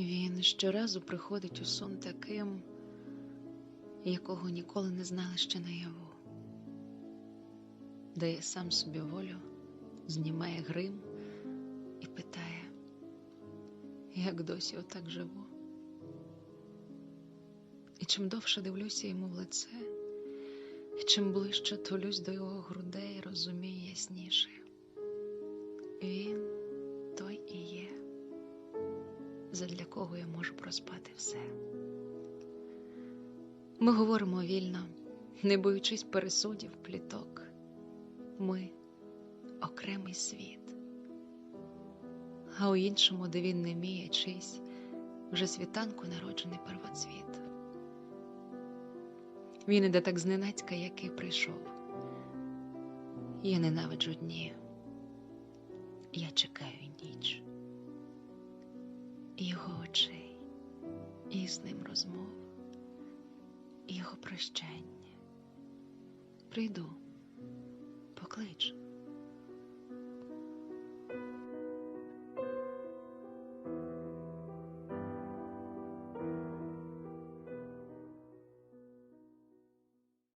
Він щоразу приходить у сон таким, якого ніколи не знали ще наяву, дає сам собі волю, знімає грим і питає, як досі отак живу. І чим довше дивлюся йому в лице, і чим ближче тулюсь до його грудей, розумію ясніше. Він задля кого я можу проспати все. Ми говоримо вільно, не боючись пересудів, пліток. Ми окремий світ, а у іншому, де він не міє чийсь, вже світанку народжений первоцвіт. Він іде так зненацька, як і прийшов. Я ненавиджу дні. Я чекаю ніч, його очей, і з ним розмов, його прощання. Прийду, поклич,